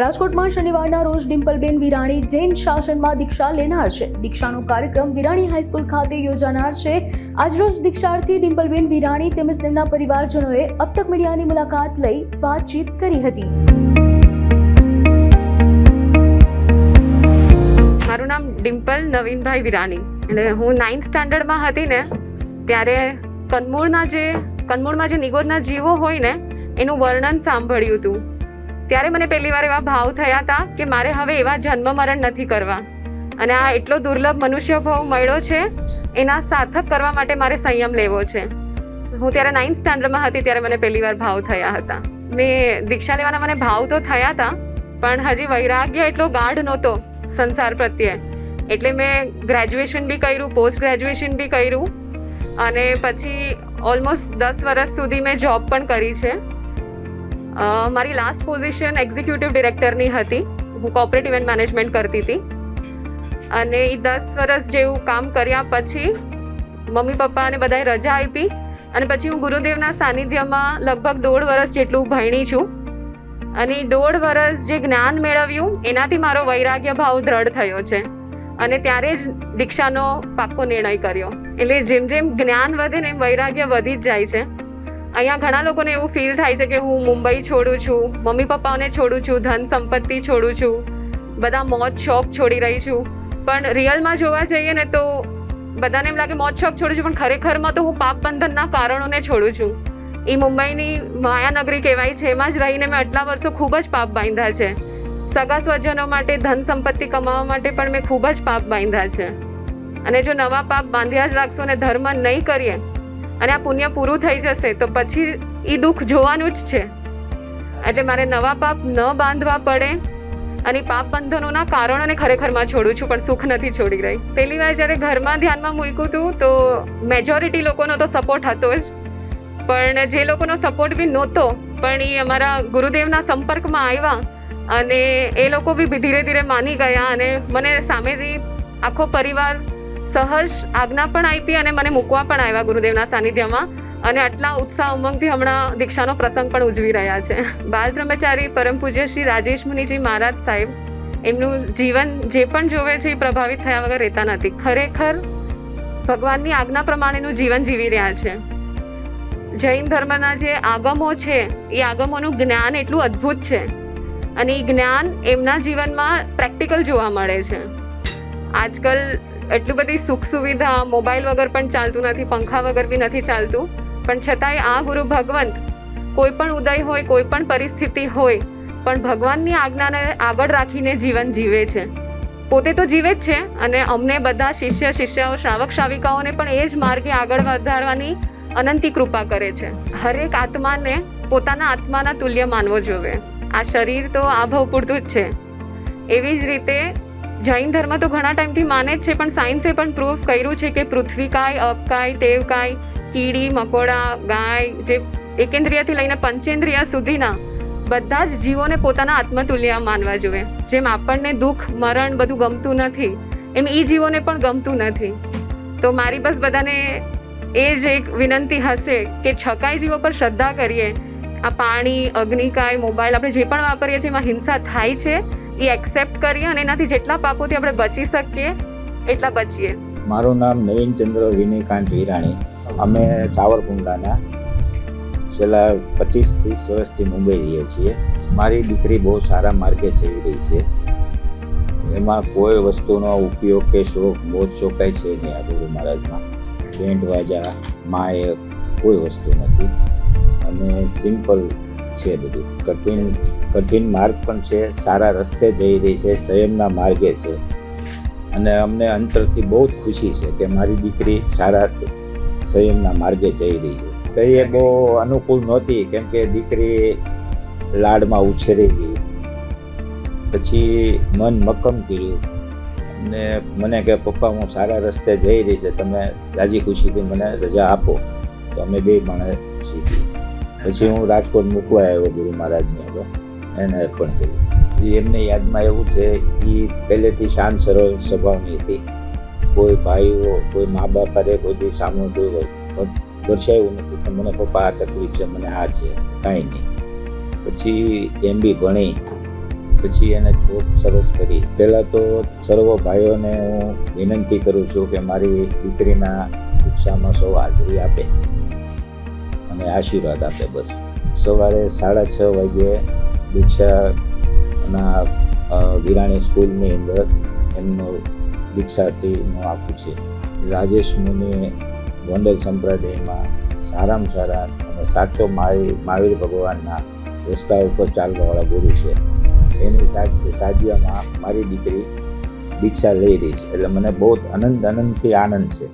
રાજકોટમાં શનિવારના રોજ ડિમ્પલબેન વિરાણી જૈન શાસનમાં દીક્ષા લેનાર છે. દીક્ષાનો કાર્યક્રમ વિરાણી હાઈસ્કૂલ ખાતે યોજાનાર છે. આજરોજ દીક્ષાર્થી ડિમ્પલબેન વિરાણી તેમજ તેમના પરિવારજનોએ અબતક મીડિયાની મુલાકાત લઈ વાતચીત કરી હતી. મારું નામ ડિમ્પલ નવીનભાઈ વિરાણી એટલે હું નાઇન્થ સ્ટાન્ડર્ડમાં હતી ને, ત્યારે કનમૂળના જે કનમૂળમાં જે નિગોદના જીવો હોય ને, એનું વર્ણન સાંભળ્યું હતું. ત્યારે મને પહેલી વાર એવા ભાવ થયા હતા કે મારે હવે એવા જન્મ મરણ નથી કરવા. અને આ એટલો દુર્લભ મનુષ્ય ભાવ મળ્યો છે, એના સાર્થક કરવા માટે મારે સંયમ લેવો છે. હું ત્યારે નાઇન્થ સ્ટાન્ડર્ડમાં હતી ત્યારે મને પહેલી વાર ભાવ થયા હતા. મેં દીક્ષા લેવાના મને ભાવ તો થયા હતા, પણ હજી વૈરાગ્ય એટલો ગાઢ નહોતો સંસાર પ્રત્યે. એટલે મેં ગ્રેજ્યુએશન બી કર્યું પોસ્ટ ગ્રેજ્યુએશન બી કર્યું. અને પછી ઓલમોસ્ટ દસ વર્ષ સુધી મેં જોબ પણ કરી છે. મારી લાસ્ટ પોઝિશન એક્ઝિક્યુટિવ ડિરેક્ટરની હતી. હું કોર્પોરેટ ઇવેન્ટ મેનેજમેન્ટ કરતી હતી. અને એ દસ વર્ષ જેવું કામ કર્યા પછી મમ્મી પપ્પાને બધાએ રજા આપી અને પછી હું ગુરુદેવના સાનિધ્યમાં લગભગ દોઢ વર્ષ જેટલું ભણી છું. અને દોઢ વર્ષ જે જ્ઞાન મેળવ્યું એનાથી મારો વૈરાગ્ય ભાવ દ્રઢ થયો છે. અને ત્યારે જ દીક્ષાનો પાક્કો નિર્ણય કર્યો. એટલે જેમ જેમ જ્ઞાન વધે ને એમ વૈરાગ્ય વધી જ જાય છે. અહીંયા ઘણા લોકોને એવું ફીલ થાય છે કે હું મુંબઈ છોડું છું, મમ્મી પપ્પાઓને છોડું છું, ધન સંપત્તિ છોડું છું, બધા મોજ શોખ છોડી રહી છું. પણ રિયલમાં જોવા જઈએ ને તો બધાને એમ લાગે મોજ શોખ છોડું છું, પણ ખરેખરમાં તો હું પાપ બંધનના કારણોને છોડું છું. એ મુંબઈની માયાનગરી કહેવાય છે, એમાં જ રહીને મેં આટલા વર્ષો ખૂબ જ પાપ બાંધ્યા છે. સગા સ્વજનો માટે, ધન સંપત્તિ કમાવા માટે પણ મેં ખૂબ જ પાપ બાંધ્યા છે. અને જો નવા પાપ બાંધ્યા જ રાખશો અને ધર્મ નહીં કરીએ અને આ પુણ્ય પૂરું થઈ જશે, તો પછી એ દુઃખ જોવાનું જ છે. એટલે મારે નવા પાપ ન બાંધવા પડે અને પાપ બંધનોના કારણોને ખરેખરમાં છોડું છું, પણ સુખ નથી છોડી રહી. પહેલી વાર જ્યારે ઘરમાં ધ્યાનમાં મૂક્યું હતું તો મેજોરિટી લોકોનો તો સપોર્ટ હતો જ. પણ જે લોકોનો સપોર્ટ બી નહોતો, પણ એ અમારા ગુરુદેવના સંપર્કમાં આવ્યા અને એ લોકો બી ધીરે ધીરે માની ગયા અને મને સામેથી આખો પરિવાર સહર્ષ આજ્ઞા પણ આપી અને મને મૂકવા પણ આવ્યા ગુરુદેવના સાનિધ્યમાં. અને આટલા ઉત્સાહ ઉમંગથી હમણાં દીક્ષાનો પ્રસંગ પણ ઉજવી રહ્યા છે. બાલ બ્રહ્મચારી પરમ પૂજ્ય શ્રી રાજેશ મુનિજી મહારાજ સાહેબ, એમનું જીવન જે પણ જોવે છે એ પ્રભાવિત થયા વગર રહેતા નથી. ખરેખર ભગવાનની આજ્ઞા પ્રમાણેનું જીવન જીવી રહ્યા છે. જૈન ધર્મના જે આગમો છે, એ આગમોનું જ્ઞાન એટલું અદ્ભુત છે. અને એ જ્ઞાન એમના જીવનમાં પ્રેક્ટિકલ જોવા મળે છે. આજકાલ એટલી બધી સુખ સુવિધા, મોબાઈલ વગર પણ ચાલતું નથી, પંખા વગર બી નથી ચાલતું. પણ છતાંય આ ગુરુ ભગવંત કોઈ પણ ઉદય હોય, કોઈ પણ પરિસ્થિતિ હોય, પણ ભગવાનની આજ્ઞાને આગળ રાખીને જીવન જીવે છે. પોતે તો જીવે જ છે અને અમને બધા શિષ્ય, શિષ્યાઓ, શ્રાવક, શ્રાવિકાઓને પણ એ જ માર્ગે આગળ વધારવાની અનંતી કૃપા કરે છે. હરેક આત્માને પોતાના આત્માના તુલ્ય માનવો જોઈએ આ શરીર તો આ ભાવ પૂરતું જ છે. એવી જ રીતે જૈન ધર્મ તો ઘણા ટાઈમથી માને જ છે, પણ સાયન્સે પણ પ્રૂફ કર્યું છે કે પૃથ્વીકાય અપકાય તેવકાય કીડી, મકોડા, ગાય, જે એકેન્દ્રિયથી લઈને પંચેન્દ્રિય સુધીના બધા જ જીવોને પોતાના આત્મતુલ્ય માનવા જોઈએ. જેમ આપણને દુઃખ, મરણ બધું ગમતું નથી, એમ એ જીવોને પણ ગમતું નથી. તો મારી બસ બધાને એ જ એક વિનંતી હશે કે છકાઈ જીવો પર શ્રદ્ધા કરીએ. આ પાણી અગ્નિકાય મોબાઈલ આપણે જે પણ વાપરીએ છીએ, એમાં હિંસા થાય છે. એ એક્સેપ્ટ કરીએ અને એનાથી જેટલા પાપોથી આપણે બચી શકીએ, એટલા બચીએ. મારું નામ નવીનચંદ્ર વિનયકાંત વિરાણી અમે સાવરકુંડલાના છેલ્લા પચીસ ત્રીસ વર્ષથી મુંબઈ રહીએ છીએ. મારી દીકરી બહુ સારા માર્ગે જઈ રહી છે. એમાં કોઈ વસ્તુનો ઉપયોગ કે શોખ બહુ જ શોકાય છે નહીં આ ગુરુ મહારાજમાં બેન્ડ વાજા, માયક, કોઈ વસ્તુ નથી. અને સિમ્પલ છે બધું. કઠિન કઠિન માર્ગ પણ છે. સારા રસ્તે જઈ રહી છે. સંયમના માર્ગે છે. અને અમને અંતરથી બહુ જ ખુશી છે કે મારી દીકરી સારા સંયમના માર્ગે જઈ રહી છે. તો એ બહુ અનુકૂળ નહોતી, કેમ કે દીકરી લાડમાં ઉછેરી ગઈ. પછી મન મક્કમ કર્યું. અને મને કે, પપ્પા, હું સારા રસ્તે જઈ રહી છે. તમે રાજી ખુશીથી મને રજા આપો. તો અમે બે માણસ શીખી પછી હું રાજકોટ મૂકવા આવ્યો ગુરુ મહારાજને હવે એને અર્પણ કર્યું. એમને યાદમાં એવું છે એ પહેલેથી શાંત સરળ સ્વભાવની હતી. કોઈ ભાઈઓ, કોઈ મા બાપ અરે કોઈ બી સામે કોઈ દર્શાવ્યું નથી કે મને પપ્પા આ તકલીફ છે, મને આ છે, કાંઈ નહીં. પછી એમ બી ભણી, પછી એને જોબ સરસ કરી. પહેલાં તો સર્વ ભાઈઓને હું વિનંતી કરું છું કે મારી દીકરીના શિક્ષામાં સૌ હાજરી આપે. અને આશીર્વાદ આપે બસ. સવારે સાડા છ વાગ્યે દીક્ષાના વિરાણી સ્કૂલની અંદર એમનું દીક્ષાર્થીનું આખું છે. રાજેશ મુનિ ગોંડલ સંપ્રદાયમાં સારામાં સારા અને સાચો મહાવીર ભગવાનના રસ્તા ઉપર ચાલવાવાળા ગુરુ છે. એની સાધ્યમાં મારી દીકરી દીક્ષા લઈ રહી છે. એટલે મને બહુ આનંદ આનંદથી આનંદ છે.